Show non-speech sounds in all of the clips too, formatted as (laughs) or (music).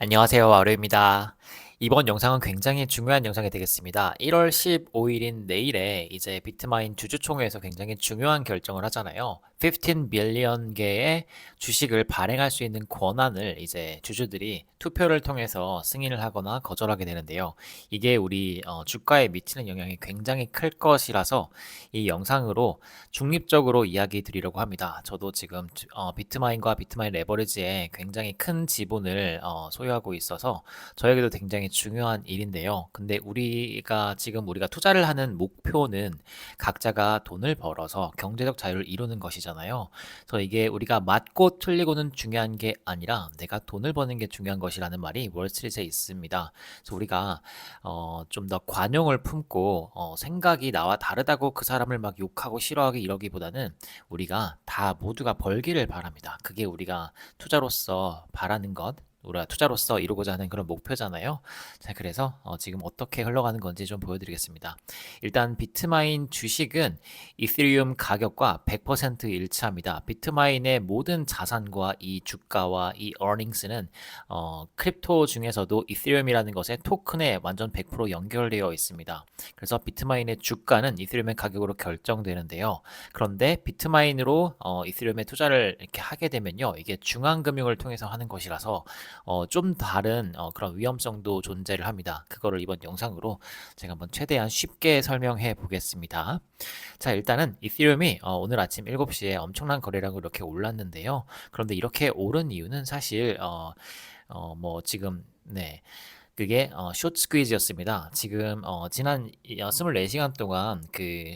안녕하세요. 아루입니다. 이번 영상은 굉장히 중요한 영상이 되겠습니다. 1월 15일인 내일에 이제 비트마인 주주총회에서 굉장히 중요한 결정을 하잖아요. 15 빌리언 개의 주식을 발행할 수 있는 권한을 이제 주주들이 투표를 통해서 승인을 하거나 거절하게 되는데요. 이게 우리 어, 주가에 미치는 영향이 굉장히 클 것이라서 이 영상으로 중립적으로 이야기 드리려고 합니다. 저도 지금 어, 비트마인과 비트마인 레버리지에 굉장히 큰 지분을 어, 소유하고 있어서 저에게도 굉장히 중요한 일인데요. 근데 우리가 지금 우리가 투자를 하는 목표는 각자가 돈을 벌어서 경제적 자유를 이루는 것이 잖아요. 그래서 이게 우리가 맞고 틀리고는 중요한 게 아니라 내가 돈을 버는 게 중요한 것이라는 말이 월스트리트에 있습니다. 그래서 우리가 어, 좀 더 관용을 품고 어, 생각이 나와 다르다고 그 사람을 막 욕하고 싫어하기 이러기보다는 우리가 다 모두가 벌기를 바랍니다. 그게 우리가 투자로서 바라는 것. 우리가 투자로서 이루고자 하는 그런 목표잖아요. 자, 그래서 어, 지금 어떻게 흘러가는 건지 좀 보여드리겠습니다. 일단 비트마인 주식은 이더리움 가격과 100% 일치합니다. 비트마인의 모든 자산과 이 주가와 이 earnings는 어, 크립토 중에서도 이더리움이라는 것의 토큰에 완전 100% 연결되어 있습니다. 그래서 비트마인의 주가는 이더리움의 가격으로 결정되는데요. 그런데 비트마인으로 어, 이더리움에 투자를 이렇게 하게 되면요, 이게 중앙금융을 통해서 하는 것이라서 어, 좀 다른 어, 그런 위험성도 존재를 합니다. 그거를 이번 영상으로 제가 한번 최대한 쉽게 설명해 보겠습니다. 자, 일단은 이더리움이 어, 오늘 아침 7시에 엄청난 거래량으로 이렇게 올랐는데요. 그런데 이렇게 오른 이유는 사실 어, 어, 뭐 지금 네. 그게 어, 숏 스퀴즈였습니다. 지금 어, 지난 24시간 동안 그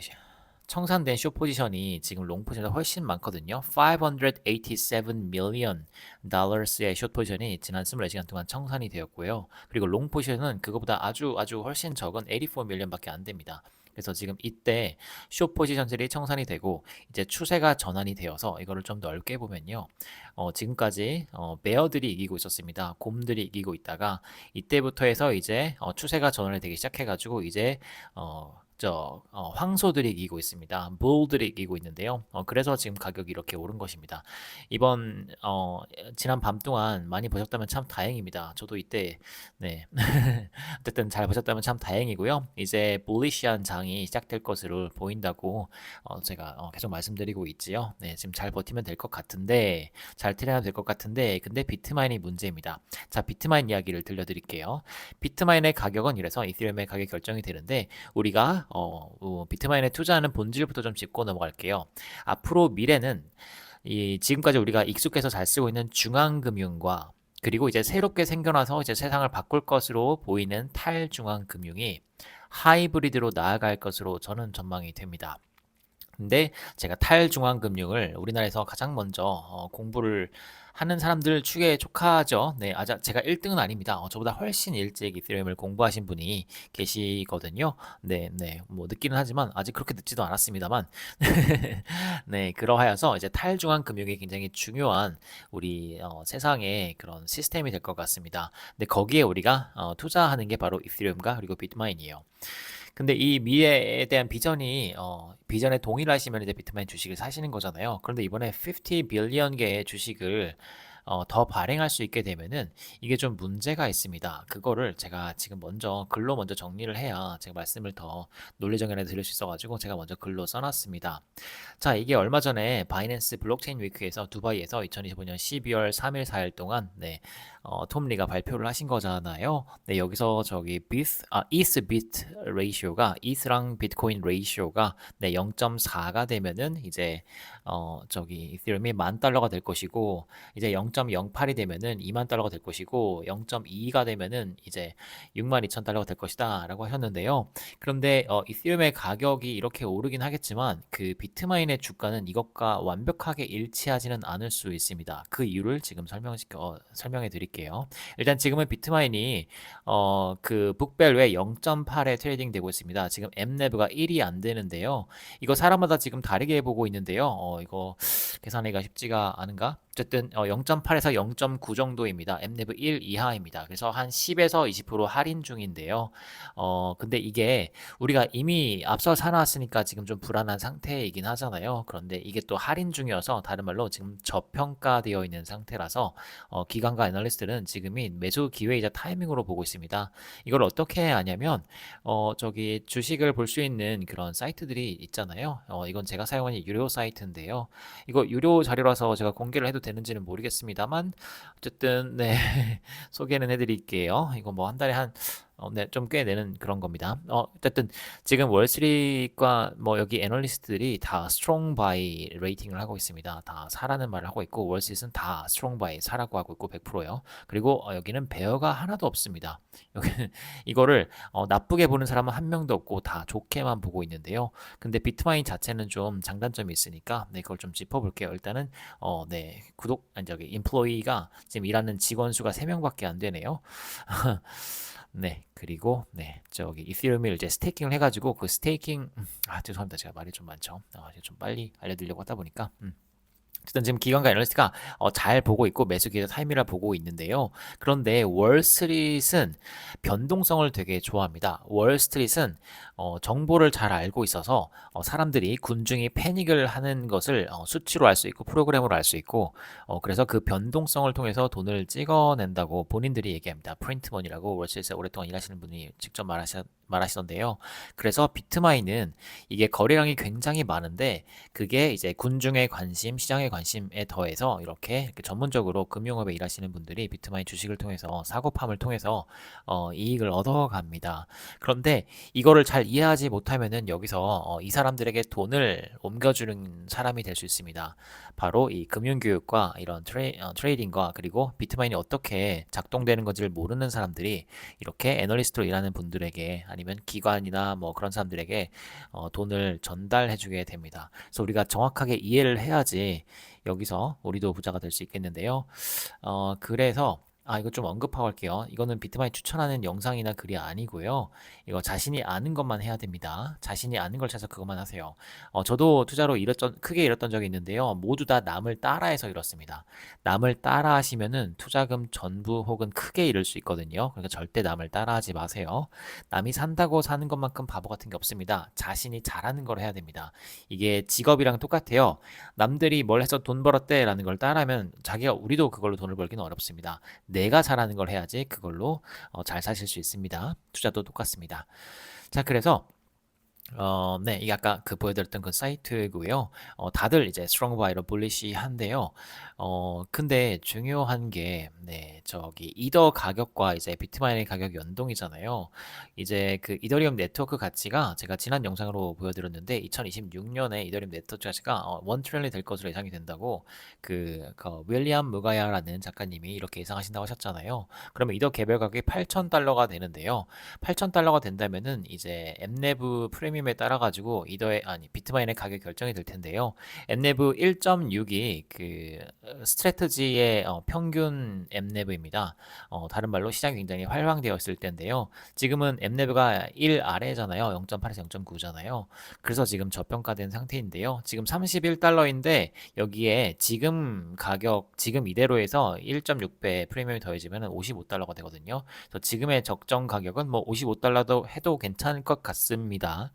청산된 숏 포지션이 지금 롱 포지션보다 훨씬 많거든요. 587 million dollars의 숏 포지션이 지난 24시간 동안 청산이 되었고요. 그리고 롱 포지션은 그거보다 아주 아주 훨씬 적은 84 million밖에 안 됩니다. 그래서 지금 이때 숏 포지션들이 청산이 되고 이제 추세가 전환이 되어서 이거를 좀 넓게 보면요. 어, 지금까지 어, 베어들이 이기고 있었습니다. 곰들이 이기고 있다가 이때부터 해서 이제 어, 추세가 전환이 되기 시작해가지고 이제 어, 저 어, 황소들이 이기고 있습니다. 부들이 이기고 있는데요. 어, 그래서 지금 가격이 이렇게 오른 것입니다. 이번 어, 지난 밤 동안 많이 보셨다면 참 다행입니다. 저도 이때 네 (laughs) 어쨌든 잘 보셨다면 참 다행이고요. 이제 bulish한 장이 시작될 것으로 보인다고 어, 제가 어, 계속 말씀드리고 있지요. 네 지금 잘 버티면 될 것 같은데 잘 트레이면 될것 같은데 근데 비트마인이 문제입니다. 자 비트마인 이야기를 들려드릴게요. 비트마인의 가격은 이래서 이더리움의 가격 결정이 되는데 우리가 어, 어, 비트마인에 투자하는 본질부터 좀 짚고 넘어갈게요. 앞으로 미래는 이 지금까지 우리가 익숙해서 잘 쓰고 있는 중앙금융과 그리고 이제 새롭게 생겨나서 이제 세상을 바꿀 것으로 보이는 탈중앙금융이 하이브리드로 나아갈 것으로 저는 전망이 됩니다. 근데 제가 탈중앙금융을 우리나라에서 가장 먼저 어, 공부를 하는 사람들 축에 속하죠. 네, 아자 제가 1등은 아닙니다. 어, 저보다 훨씬 일찍 이더리움을 공부하신 분이 계시거든요. 네, 네, 뭐 늦기는 하지만 아직 그렇게 늦지도 않았습니다만, (laughs) 네, 그러하여서 이제 탈중앙 금융이 굉장히 중요한 우리 어, 세상의 그런 시스템이 될 것 같습니다. 근데 거기에 우리가 어, 투자하는 게 바로 이더리움과 그리고 비트마인이에요. 근데 이 미래에 대한 비전이 어, 비전에 동일하시면 이제 비트마인 주식을 사시는 거잖아요. 그런데 이번에 50 빌리언 개의 주식을 어, 더 발행할 수 있게 되면은 이게 좀 문제가 있습니다. 그거를 제가 지금 먼저 글로 먼저 정리를 해야 제가 말씀을 더 논리정연에 드릴 수 있어가지고 제가 먼저 글로 써놨습니다. 자, 이게 얼마 전에 바이낸스 블록체인 위크에서 두바이에서 2025년 12월 3일 4일 동안 네, 어, 톰리가 발표를 하신 거잖아요. 네, 여기서 저기 비트, 아, 이스 비트 레이시오가 이스랑 비트코인 레이시오가 네, 0.4가 되면은 이제 어, 저기 이더리움이 만 달러가 될 것이고 이제 0.08이 되면은 2만 달러가 될 것이고 0.2가 되면은 이제 6만 2천 달러가 될 것이다라고 하셨는데요. 그런데 어, 이더리움의 가격이 이렇게 오르긴 하겠지만 그 비트마인의 주가는 이것과 완벽하게 일치하지는 않을 수 있습니다. 그 이유를 지금 설명시켜 어, 설명해 드릴게요. 일단 지금은 비트마인이 어, 그 북벨 외 0.8에 트레이딩 되고 있습니다. 지금 엠네브가 1이 안 되는데요. 이거 사람마다 지금 다르게 보고 있는데요. 어, 이거 계산하기가 쉽지가 않은가? 어쨌든 어, 0.8 0.8에서 0.9 정도입니다. 엠네브 1 이하입니다. 그래서 한 10에서 20% 할인 중인데요. 어, 근데 이게 우리가 이미 앞서 사놨으니까 지금 좀 불안한 상태이긴 하잖아요. 그런데 이게 또 할인 중이어서 다른 말로 지금 저평가되어 있는 상태라서 어, 기관과 애널리스트는 지금이 매수 기회이자 타이밍으로 보고 있습니다. 이걸 어떻게 하냐면 어, 저기 주식을 볼 수 있는 그런 사이트들이 있잖아요. 어, 이건 제가 사용하는 유료 사이트인데요. 이거 유료 자료라서 제가 공개를 해도 되는지는 모르겠습니다 만 어쨌든 네 (laughs) 소개는 해드릴게요. 이거 뭐 한 달에 한 어, 네, 좀꽤 내는 그런 겁니다. 어, 어쨌든 지금 월스트리트과 뭐 여기 애널리스트들이 다 스트롱 바이 레이팅을 하고 있습니다. 다 사라는 말을 하고 있고 월스트리트는 다 스트롱 바이 사라고 하고 있고 100%요. 그리고 어, 여기는 베어가 하나도 없습니다. 여기는 (laughs) 이거를 어, 나쁘게 보는 사람은 한 명도 없고 다 좋게만 보고 있는데요. 근데 비트마인 자체는 좀 장단점이 있으니까 네, 그걸 좀 짚어볼게요. 일단은 어, 네, 구독 아니 저기 인플로이가 지금 일하는 직원 수가 3명밖에 안 되네요. (laughs) 네, 그리고 네, 저기 이더리움을 이제 스테이킹을 해가지고 그 스테이킹 음, 아 죄송합니다 제가 말이 좀 많죠. 아, 좀 빨리 알려드리려고 하다 보니까 음. 어쨌든 지금 기관과 애널리스트가 어, 잘 보고 있고 매수 기회 타이밍을 보고 있는데요. 그런데 월스트리트는 변동성을 되게 좋아합니다. 월스트리트는 어, 정보를 잘 알고 있어서 어, 사람들이 군중이 패닉을 하는 것을 어, 수치로 알 수 있고 프로그램으로 알 수 있고 어, 그래서 그 변동성을 통해서 돈을 찍어낸다고 본인들이 얘기합니다. 프린트먼이라고 월스트리트에 오랫동안 일하시는 분이 직접 말하셨 말하시던데요. 그래서 비트마인은 이게 거래량이 굉장히 많은데 그게 이제 군중의 관심, 시장의 관심에 더해서 이렇게, 이렇게 전문적으로 금융업에 일하시는 분들이 비트마인 주식을 통해서 사고팜을 통해서 어, 이익을 얻어갑니다. 그런데 이거를 잘 이해하지 못하면은 여기서 어, 이 사람들에게 돈을 옮겨주는 사람이 될 수 있습니다. 바로 이 금융교육과 이런 트레이, 어, 트레이딩과 그리고 비트마인이 어떻게 작동되는 건지를 모르는 사람들이 이렇게 애널리스트로 일하는 분들에게 아니 면 기관이나 뭐 그런 사람들에게 어, 돈을 전달해 주게 됩니다. 그래서 우리가 정확하게 이해를 해야지 여기서 우리도 부자가 될 수 있겠는데요. 어, 그래서 아, 이거 좀 언급하고 할게요. 이거는 비트마인 추천하는 영상이나 글이 아니고요. 이거 자신이 아는 것만 해야 됩니다. 자신이 아는 걸 찾아서 그것만 하세요. 어, 저도 투자로 잃었던, 크게 잃었던 적이 있는데요. 모두 다 남을 따라해서 잃었습니다. 남을 따라 하시면은 투자금 전부 혹은 크게 잃을 수 있거든요. 그러니까 절대 남을 따라하지 마세요. 남이 산다고 사는 것만큼 바보 같은 게 없습니다. 자신이 잘하는 걸 해야 됩니다. 이게 직업이랑 똑같아요. 남들이 뭘 해서 돈 벌었대 라는 걸 따라하면 자기가 우리도 그걸로 돈을 벌기는 어렵습니다. 내가 잘하는 걸 해야지 그걸로 어, 잘 사실 수 있습니다. 투자도 똑같습니다. 자, 그래서 어, 네, 이게 아까 그 보여드렸던 그 사이트고요. 어, 다들 이제 스트롱 바이러 bulish한데요. 어, 근데 중요한 게, 네, 저기 이더 가격과 이제 비트마인의 가격 연동이잖아요. 이제 그 이더리움 네트워크 가치가 제가 지난 영상으로 보여드렸는데 2026년에 이더리움 네트워크 가치가 어, 1 트릴리 될 것으로 예상이 된다고 그, 그 윌리엄 무가야라는 작가님이 이렇게 예상하신다고 하셨잖아요. 그러면 이더 개별 가격이 8,000달러가 되는데요. 8,000달러가 된다면은 이제 엠네브 프리미엄에 따라 가지고 이더의 아니 비트마인의 가격 결정이 될 텐데요. 엠네브 1.6이 그 스트래트지의 어, 평균 엠네브입니다. 어, 다른 말로 시장이 굉장히 활황되어 있을 때인데요. 지금은 엠네브가 1 아래잖아요. 0.8에서 0.9잖아요. 그래서 지금 저평가된 상태인데요. 지금 31달러인데 여기에 지금 가격 지금 이대로해서 1.6배 프리미엄이 더해지면 55달러가 되거든요. 그래서 지금의 적정 가격은 뭐 55달러도 해도 괜찮을 것 같습니다.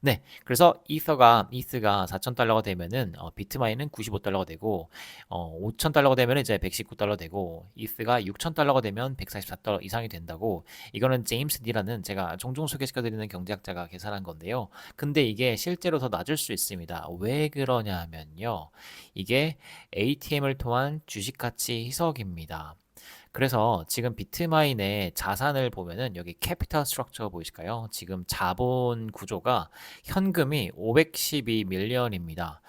네, 그래서 이서가 이스가 4,000달러가 되면은 어, 비트마인은 95달러가 되고 어, 5,000달러가 되면 이제 119달러 되고 이스가 6,000달러가 되면 144달러 이상이 된다고 이거는 제임스 디라는 제가 종종 소개시켜드리는 경제학자가 계산한 건데요. 근데 이게 실제로 더 낮을 수 있습니다. 왜 그러냐 하면요. 이게 ATM을 통한 주식 가치 희석입니다. 그래서 지금 비트마인의 자산을 보면은 여기 캐피탈 스트럭처 보이실까요? 지금 자본 구조가 현금이 512 밀리언입니다.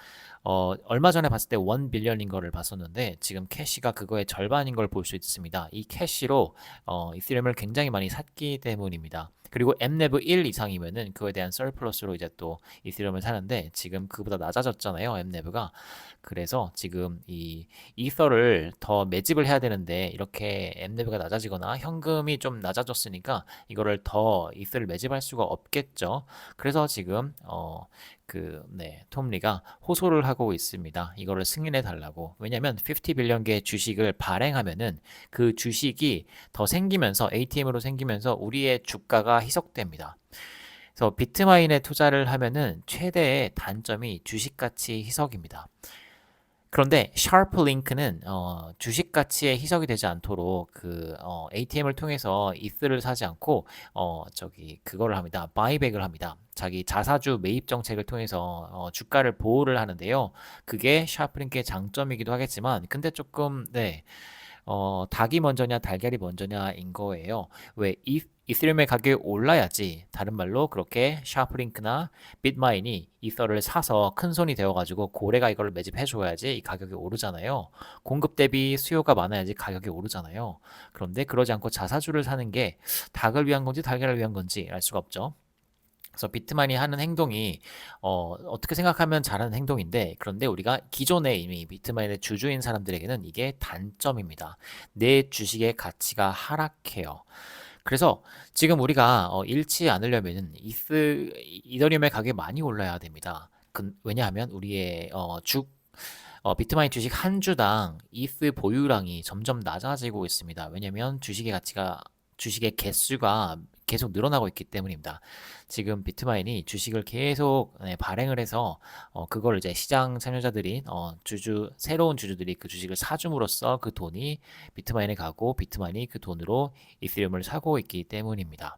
어, 얼마 전에 봤을 때 1 빌리언인 거를 봤었는데 지금 캐시가 그거의 절반인 걸 볼 수 있습니다. 이 캐시로 어, 이스리움을 굉장히 많이 샀기 때문입니다. 그리고 mnev 1 이상이면은 그거에 대한 surplus로 이제 또 이더리움을 사는데 지금 그보다 낮아졌잖아요. mnev가. 그래서 지금 이 이더를 더 매집을 해야 되는데 이렇게 mnev가 낮아지거나 현금이 좀 낮아졌으니까 이거를 더 이더를 매집할 수가 없겠죠. 그래서 지금 어 그, 네, 톰리가 호소를 하고 있습니다. 이거를 승인해 달라고. 왜냐면 50 빌리언 개 주식을 발행하면은 그 주식이 더 생기면서 ATM으로 생기면서 우리의 주가가 희석됩니다. 그래서 비트마인에 투자를 하면은 최대의 단점이 주식 가치 희석입니다. 그런데 샤프 링크는 어, 주식 가치에 희석이 되지 않도록 그 어, ATM을 통해서 이스를 사지 않고 어, 저기 그거를 합니다. 바이백을 합니다. 자기 자사주 매입 정책을 통해서 어, 주가를 보호를 하는데요. 그게 샤프 링크의 장점이기도 하겠지만 근데 조금 네. 어, 닭이 먼저냐 달걀이 먼저냐인 거예요. 왜 이, 이스리움의 가격이 올라야지 다른 말로 그렇게 샤프링크나 bit마인이 이서를 사서 큰 손이 되어가지고 고래가 이걸 매집해 줘야지 이 가격이 오르잖아요. 공급 대비 수요가 많아야지 가격이 오르잖아요. 그런데 그러지 않고 자사주를 사는 게 닭을 위한 건지 달걀을 위한 건지 알 수가 없죠. 그래서 비트만이 하는 행동이 어, 어떻게 생각하면 잘하는 행동인데 그런데 우리가 기존에 이미 비트만의 주주인 사람들에게는 이게 단점입니다. 내 주식의 가치가 하락해요. 그래서 지금 우리가 어, 잃지 않으려면 이스 이더리움의 가격이 많이 올라야 됩니다. 그, 왜냐하면 우리의 어, 주 어, 비트마인 주식 한 주당 이스 보유량이 점점 낮아지고 있습니다. 왜냐하면 주식의 가치가 주식의 개수가 계속 늘어나고 있기 때문입니다. 지금 비트마인이 주식을 계속 네, 발행을 해서 어, 그걸 이제 시장 참여자들이 어, 주주 새로운 주주들이 그 주식을 사줌으로써 그 돈이 비트마인에 가고 비트마인이 그 돈으로 이더리움을 사고 있기 때문입니다.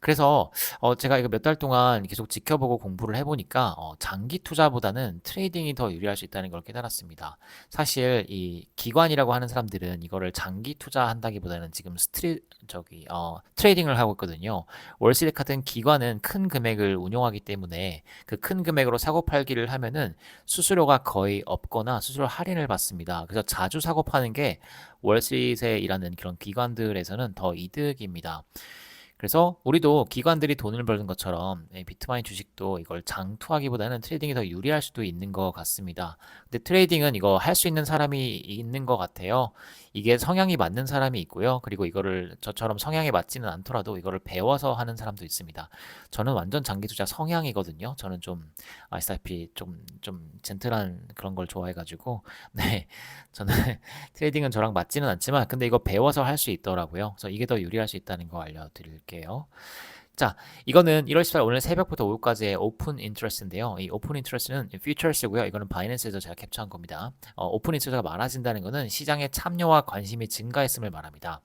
그래서 어 제가 이거 몇 달 동안 계속 지켜보고 공부를 해보니까 어 장기 투자보다는 트레이딩이 더 유리할 수 있다는 걸 깨달았습니다. 사실 이 기관이라고 하는 사람들은 이거를 장기 투자한다기보다는 지금 스트리 저기 어 트레이딩을 하고 있거든요. 월스트리트 같은 기관은 큰 금액을 운용하기 때문에 그 큰 금액으로 사고 팔기를 하면은 수수료가 거의 없거나 수수료 할인을 받습니다. 그래서 자주 사고 파는 게 월스트리트에 일하는 그런 기관들에서는 더 이득입니다. 그래서 우리도 기관들이 돈을 벌는 것처럼 예, 비트마인 주식도 이걸 장투하기보다는 트레이딩이 더 유리할 수도 있는 것 같습니다. 근데 트레이딩은 이거 할 수 있는 사람이 있는 것 같아요. 이게 성향이 맞는 사람이 있고요. 그리고 이거를 저처럼 성향에 맞지는 않더라도 이거를 배워서 하는 사람도 있습니다. 저는 완전 장기 투자 성향이거든요. 저는 좀 아시다시피 좀 좀 젠틀한 그런 걸 좋아해가지고 (laughs) 네 저는 (laughs) 트레이딩은 저랑 맞지는 않지만 근데 이거 배워서 할 수 있더라고요. 그래서 이게 더 유리할 수 있다는 거 알려드릴게요. 자, 이거는 1월 18일 오늘 새벽부터 오후까지의 오픈 인트레스인데요. 이 오픈 인트레스는 퓨처스고요. 이거는 바이낸스에서 제가 캡처한 겁니다. 어, 오픈 인트레스가 많아진다는 것은 시장에 참여와 관심이 증가했음을 말합니다.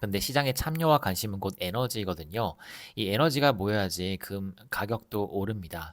근데 시장에 참여와 관심은 곧 에너지거든요. 이 에너지가 모여야지 금 가격도 오릅니다.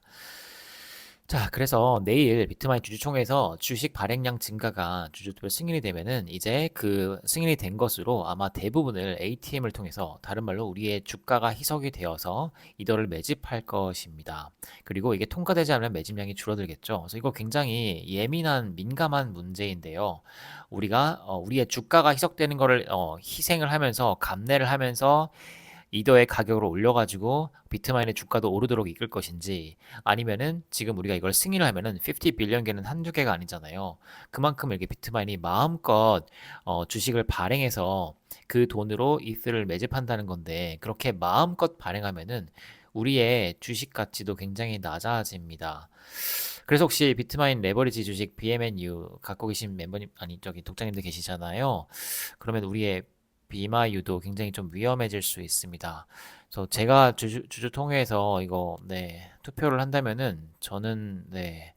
자, 그래서 내일 비트마인 주주총회에서 주식 발행량 증가가 주주들 승인이 되면은 이제 그 승인이 된 것으로 아마 대부분을 ATM을 통해서 다른 말로 우리의 주가가 희석이 되어서 이더를 매집할 것입니다. 그리고 이게 통과되지 않으면 매집량이 줄어들겠죠. 그래서 이거 굉장히 예민한 민감한 문제인데요. 우리가 어, 우리의 주가가 희석되는 거를 어, 희생을 하면서 감내를 하면서 이더의 가격을 올려가지고 비트마인의 주가도 오르도록 이끌 것인지 아니면은 지금 우리가 이걸 승인을 하면은 50 빌리언 개는 한두 개가 아니잖아요. 그만큼 이렇게 비트마인이 마음껏 어, 주식을 발행해서 그 돈으로 이스를 매집한다는 건데 그렇게 마음껏 발행하면은 우리의 주식 가치도 굉장히 낮아집니다. 그래서 혹시 비트마인 레버리지 주식 BMNU 갖고 계신 멤버님 아니 저기 독자님들 계시잖아요. 그러면 우리의 비마 유도 굉장히 좀 위험해질 수 있습니다. 그래서 제가 주주, 주주통회에서 이거 네 투표를 한다면은 저는 네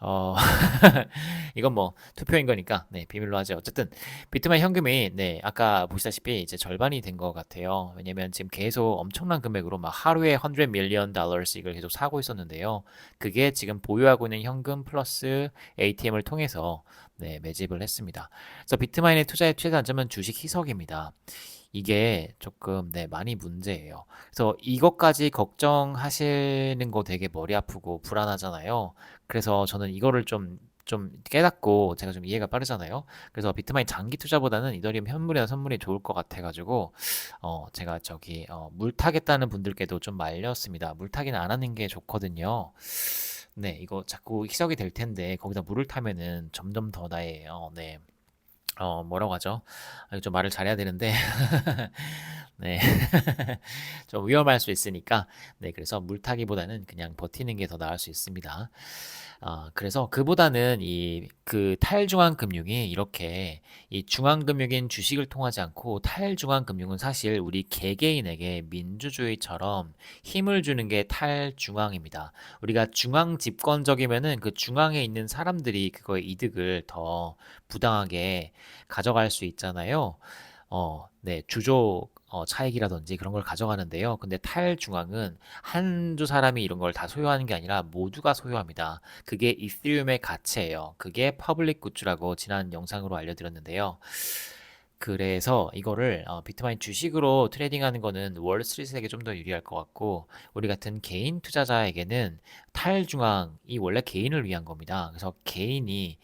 어, (laughs) 이건 뭐 투표인 거니까 네, 비밀로 하죠. 어쨌든 비트마인 현금이 네, 아까 보시다시피 이제 절반이 된 것 같아요. 왜냐면 지금 계속 엄청난 금액으로 막 하루에 100 밀리언 달러씩을 계속 사고 있었는데요. 그게 지금 보유하고 있는 현금 플러스 ATM을 통해서 네, 매집을 했습니다. 그래서 비트마인의 투자의 최대 단점은 주식 희석입니다. 이게 조금 네, 많이 문제예요. 그래서 이것까지 걱정하시는 거 되게 머리 아프고 불안하잖아요. 그래서 저는 이거를 좀 좀 깨닫고 제가 좀 이해가 빠르잖아요. 그래서 비트마인 장기 투자보다는 이더리움 현물이나 선물이 좋을 것 같아가지고 어 제가 저기 어, 물 타겠다는 분들께도 좀 말렸습니다. 물 타기는 안 하는 게 좋거든요. 네, 이거 자꾸 희석이 될 텐데 거기다 물을 타면은 점점 더 어, 네. 어, 뭐라고 하죠? 아, 좀 말을 잘해야 되는데, (laughs) 네. (laughs) 좀 위험할 수 있으니까, 네. 그래서 물타기보다는 그냥 버티는 게 더 나을 수 있습니다. 아, 그래서 그보다는 이 그 탈중앙 금융이 이렇게 이 중앙 금융인 주식을 통하지 않고 탈중앙 금융은 사실 우리 개개인에게 민주주의처럼 힘을 주는 게 탈중앙입니다. 우리가 중앙 집권적이면은 그 중앙에 있는 사람들이 그거의 이득을 더 부당하게 가져갈 수 있잖아요. 어, 네, 주조 어, 차익이라든지 그런 걸 가져가는데요. 근데 탈중앙은 한 두 사람이 이런 걸 다 소유하는 게 아니라 모두가 소유합니다. 그게 이더리움의 가치예요. 그게 퍼블릭 굿즈라고 지난 영상으로 알려드렸는데요. 그래서 이거를 어, 비트마인 주식으로 트레이딩하는 거는 월스트리트에게 좀 더 유리할 것 같고 우리 같은 개인 투자자에게는 탈중앙이 원래 개인을 위한 겁니다. 그래서 개인이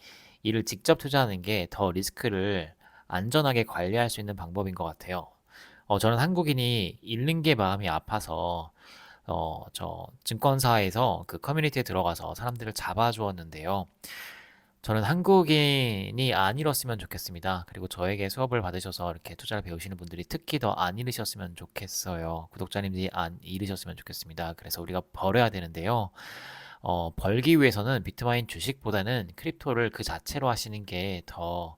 이를 직접 투자하는 게 더 리스크를 안전하게 관리할 수 있는 방법인 것 같아요. 어, 저는 한국인이 잃는 게 마음이 아파서 어, 저 증권사에서 그 커뮤니티에 들어가서 사람들을 잡아주었는데요. 저는 한국인이 안 잃었으면 좋겠습니다. 그리고 저에게 수업을 받으셔서 이렇게 투자를 배우시는 분들이 특히 더 안 잃으셨으면 좋겠어요. 구독자님들이 안 잃으셨으면 좋겠습니다. 그래서 우리가 벌어야 되는데요. 어, 벌기 위해서는 비트마인 주식보다는 크립토를 그 자체로 하시는 게 더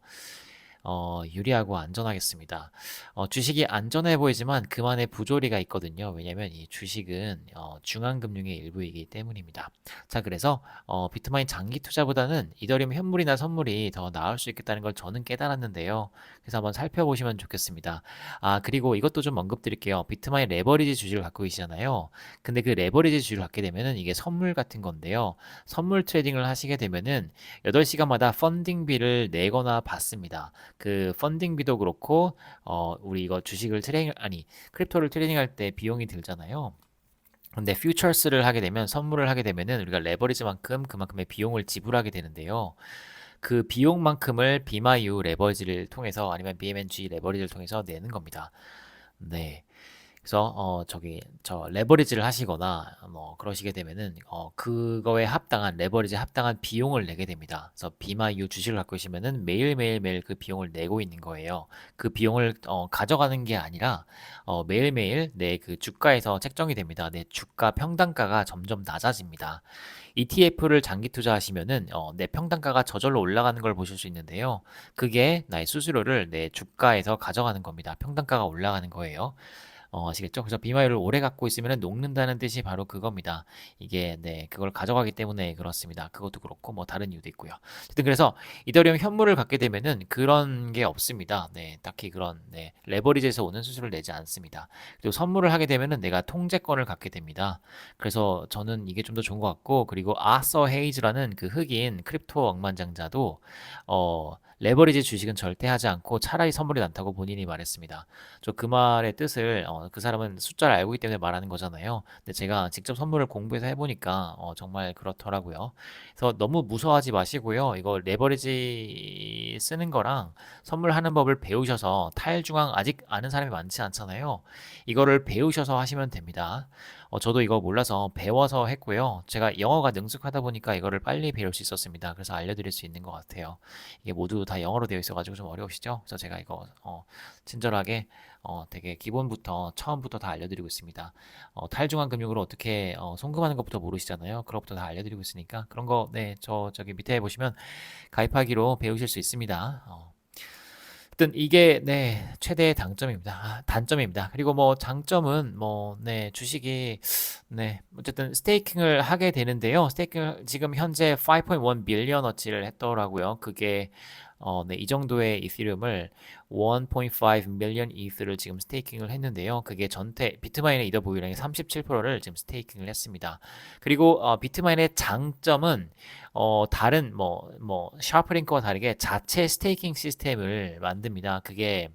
어, 유리하고 안전하겠습니다. 어, 주식이 안전해 보이지만 그만의 부조리가 있거든요. 왜냐하면 이 주식은 어, 중앙금융의 일부이기 때문입니다. 자, 그래서 어, 비트마인 장기 투자보다는 이더리움 현물이나 선물이 더 나을 수 있겠다는 걸 저는 깨달았는데요. 그래서 한번 살펴보시면 좋겠습니다. 아, 그리고 이것도 좀 언급드릴게요. 비트마인 레버리지 주식을 갖고 계시잖아요. 근데 그 레버리지 주식을 갖게 되면은 이게 선물 같은 건데요. 선물 트레이딩을 하시게 되면은 8시간마다 펀딩비를 내거나 받습니다. 그 펀딩비도 그렇고 어 우리 이거 주식을 트레이딩 아니 크립토를 트레이딩할 때 비용이 들잖아요. 근데 퓨처스를 하게 되면 선물을 하게 되면은 우리가 레버리지만큼 그만큼의 비용을 지불하게 되는데요. 그 비용만큼을 비마유 레버리지를 통해서 아니면 BMNG 레버리지를 통해서 내는 겁니다. 네. 그래서 어 저기 저 레버리지를 하시거나 뭐 그러시게 되면은 어 그거에 합당한 레버리지 합당한 비용을 내게 됩니다. 그래서 비마유 주식을 갖고 계시면은 매일 매일 매일 그 비용을 내고 있는 거예요. 그 비용을 어 가져가는 게 아니라 어 매일 매일 내 그 주가에서 책정이 됩니다. 내 주가 평단가가 점점 낮아집니다. ETF를 장기 투자하시면은 어, 내 평단가가 저절로 올라가는 걸 보실 수 있는데요. 그게 나의 수수료를 내 주가에서 가져가는 겁니다. 평단가가 올라가는 거예요. 어, 아시겠죠? 그래서 비마유를 오래 갖고 있으면 녹는다는 뜻이 바로 그겁니다. 이게 네 그걸 가져가기 때문에 그렇습니다. 그것도 그렇고 뭐 다른 이유도 있고요. 어쨌든 그래서 이더리움 현물을 갖게 되면은 그런 게 없습니다. 네 딱히 그런 네 레버리지에서 오는 수수료를 내지 않습니다. 그리고 선물을 하게 되면은 내가 통제권을 갖게 됩니다. 그래서 저는 이게 좀 더 좋은 것 같고 그리고 아서 헤이즈라는 그 흑인 크립토 억만장자도 어 레버리지 주식은 절대 하지 않고 차라리 선물이 낫다고 본인이 말했습니다. 저 그 말의 뜻을 어, 그 사람은 숫자를 알고 있기 때문에 말하는 거잖아요. 근데 제가 직접 선물을 공부해서 해보니까 어, 정말 그렇더라고요. 그래서 너무 무서워하지 마시고요. 이거 레버리지 쓰는 거랑 선물하는 법을 배우셔서 탈중앙 아직 아는 사람이 많지 않잖아요. 이거를 배우셔서 하시면 됩니다. 어, 저도 이거 몰라서 배워서 했고요. 제가 영어가 능숙하다 보니까 이거를 빨리 배울 수 있었습니다. 그래서 알려드릴 수 있는 것 같아요. 이게 모두 다 영어로 되어 있어가지고 좀 어려우시죠? 그래서 제가 이거 어, 친절하게 어, 되게 기본부터 처음부터 다 알려드리고 있습니다. 어, 탈중앙 금융으로 어떻게 어, 송금하는 것부터 모르시잖아요. 그런 것부터 다 알려드리고 있으니까 그런 거 네, 저 저기 밑에 보시면 가입하기로 배우실 수 있습니다. 어, 어쨌든 이게 네 최대의 당점입니다. 아, 단점입니다. 그리고 뭐 장점은 뭐 네 주식이 네 어쨌든 스테이킹을 하게 되는데요. 스테이킹을 지금 현재 5.1 빌리언 어치를 했더라고요. 그게 어, 네, 이 정도의 이더리움을 1.5 밀리언 이더를 지금 스테이킹을 했는데요. 그게 전체 비트마인의 이더 보유량의 37%를 지금 스테이킹을 했습니다. 그리고 어, 비트마인의 장점은 어, 다른 뭐뭐 샤프링크와 다르게 자체 스테이킹 시스템을 만듭니다. 그게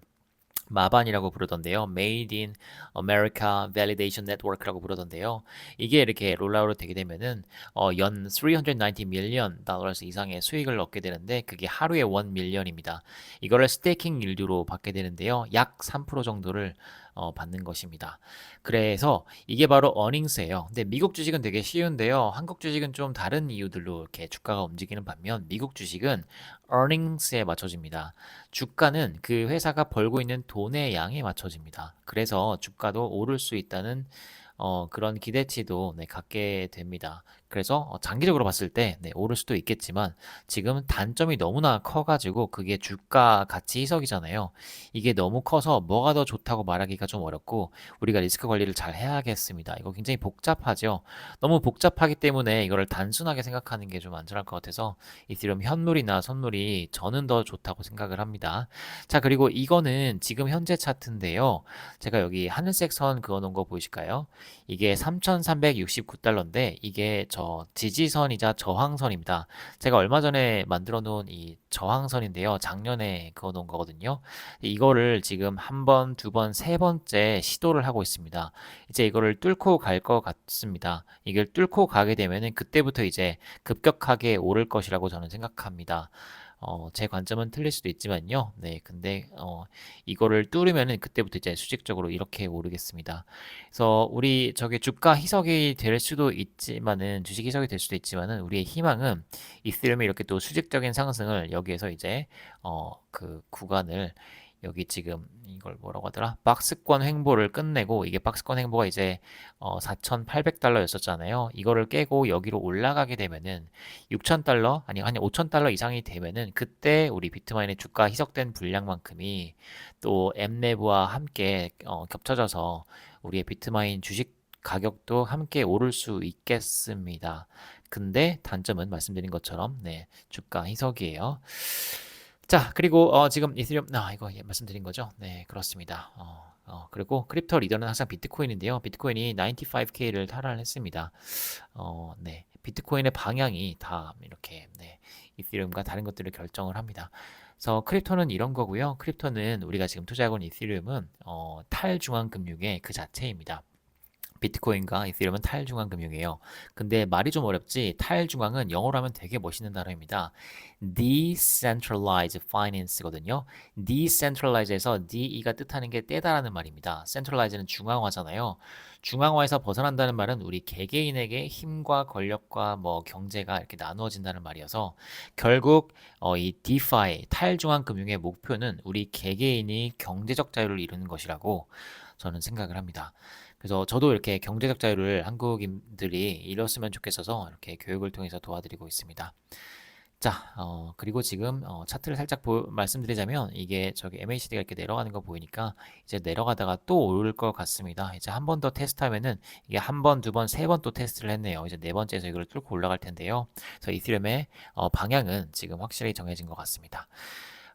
마반이라고 부르던데요. Made in America Validation Network라고 부르던데요. 이게 이렇게 롤아웃 되게 되면은 어, 연 390 밀리언 달러스 이상의 수익을 얻게 되는데 그게 하루에 1 밀리언입니다. 이거를 스테이킹 일류로 받게 되는데요. 약 3% 정도를 어, 받는 것입니다. 그래서 이게 바로 어닝스예요. 근데 미국 주식은 되게 쉬운데요. 한국 주식은 좀 다른 이유들로 이렇게 주가가 움직이는 반면 미국 주식은 earnings에 맞춰집니다. 주가는 그 회사가 벌고 있는 돈의 양에 맞춰집니다. 그래서 주가도 오를 수 있다는 어, 그런 기대치도 네, 갖게 됩니다. 그래서 어, 장기적으로 봤을 때 네, 오를 수도 있겠지만 지금 단점이 너무나 커가지고 그게 주가 가치 희석이잖아요. 이게 너무 커서 뭐가 더 좋다고 말하기가 좀 어렵고 우리가 리스크 관리를 잘 해야겠습니다. 이거 굉장히 복잡하죠. 너무 복잡하기 때문에 이거를 단순하게 생각하는 게 좀 안전할 것 같아서 이티리움 현물이나 선물이 저는 더 좋다고 생각을 합니다. 자 그리고 이거는 지금 현재 차트인데요. 제가 여기 하늘색 선 그어 놓은 거 보이실까요? 이게 3,369달러인데 이게 저 지지선이자 저항선입니다. 제가 얼마 전에 만들어 놓은 이 저항선인데요. 작년에 그어 놓은 거거든요. 이거를 지금 한 번, 두 번, 세 번째 시도를 하고 있습니다. 이제 이거를 뚫고 갈 것 같습니다. 이걸 뚫고 가게 되면은 그때부터 이제 급격하게 오를 것이라고 저는 생각합니다. 어, 제 관점은 틀릴 수도 있지만요. 네, 근데 어, 이거를 뚫으면은 그때부터 이제 수직적으로 이렇게 오르겠습니다. 그래서 우리 저게 주가 희석이 될 수도 있지만은 주식 희석이 될 수도 있지만은 우리의 희망은 이스라엘이 이렇게 또 수직적인 상승을 여기에서 이제 어, 그 구간을 여기 지금 이걸 뭐라고 하더라? 박스권 횡보를 끝내고 이게 박스권 횡보가 이제 어 4,800달러였었잖아요. 이거를 깨고 여기로 올라가게 되면은 6,000달러 아니 한 5,000달러 이상이 되면은 그때 우리 비트마인의 주가 희석된 분량만큼이 또 엠네브와 함께 어 겹쳐져서 우리의 비트마인 주식 가격도 함께 오를 수 있겠습니다. 근데 단점은 말씀드린 것처럼 네, 주가 희석이에요. 자, 그리고 어, 지금 이스리움 아 이거 예, 말씀드린 거죠? 네, 그렇습니다. 어, 어, 그리고 크립토 리더는 항상 비트코인인데요. 비트코인이 95K를 탈환했습니다. 어, 네. 비트코인의 방향이 다 이렇게 네, 이스리움과 다른 것들을 결정을 합니다. 그래서 크립토는 이런 거고요. 크립토는 우리가 지금 투자하고 있는 이스리움은 어, 탈중앙 금융의 그 자체입니다. 비트코인과 이세리움은 탈중앙 금융이에요. 근데 말이 좀 어렵지 탈중앙은 영어로 하면 되게 멋있는 단어입니다. decentralized finance거든요. decentralize에서 de가 뜻하는 게 떼다라는 말입니다. centralize는 중앙화잖아요. 중앙화에서 벗어난다는 말은 우리 개개인에게 힘과 권력과 뭐 경제가 이렇게 나누어진다는 말이어서 결국 어, 이 DeFi 탈중앙 금융의 목표는 우리 개개인이 경제적 자유를 이루는 것이라고 저는 생각을 합니다. 그래서 저도 이렇게 경제적 자유를 한국인들이 이뤘으면 좋겠어서 이렇게 교육을 통해서 도와드리고 있습니다. 자, 어, 그리고 지금 어, 차트를 살짝 보, 말씀드리자면 이게 저기 MACD가 이렇게 내려가는 거 보이니까 이제 내려가다가 또 오를 것 같습니다. 이제 한 번 더 테스트하면은 이게 한 번, 두 번, 세 번 또 테스트를 했네요. 이제 네 번째에서 이걸 뚫고 올라갈 텐데요. 그래서 이스리움의 어, 방향은 지금 확실히 정해진 것 같습니다.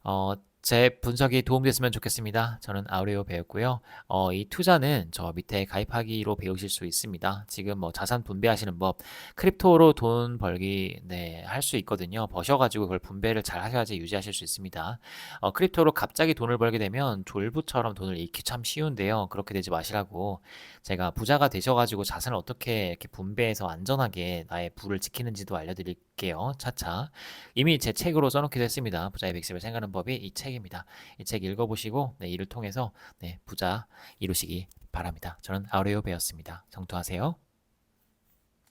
어, 제 분석이 도움됐으면 좋겠습니다. 저는 아우레오 배웠고요. 어, 이 투자는 저 밑에 가입하기로 배우실 수 있습니다. 지금 뭐 자산 분배하시는 법, 크립토로 돈 벌기 네, 할 수 있거든요. 버셔가지고 그걸 분배를 잘 하셔야지 유지하실 수 있습니다. 어, 크립토로 갑자기 돈을 벌게 되면 졸부처럼 돈을 잃기 참 쉬운데요. 그렇게 되지 마시라고 제가 부자가 되셔가지고 자산을 어떻게 이렇게 분배해서 안전하게 나의 부를 지키는지도 알려드릴 게요. 차차 이미 제 책으로 써놓기도 했습니다. 부자의 백십을 생각하는 법이 이 책. 책입니다. 이 책 읽어보시고 네, 이를 통해서 네, 부자 이루시기 바랍니다. 저는 아우레오 배웠습니다. 정투하세요.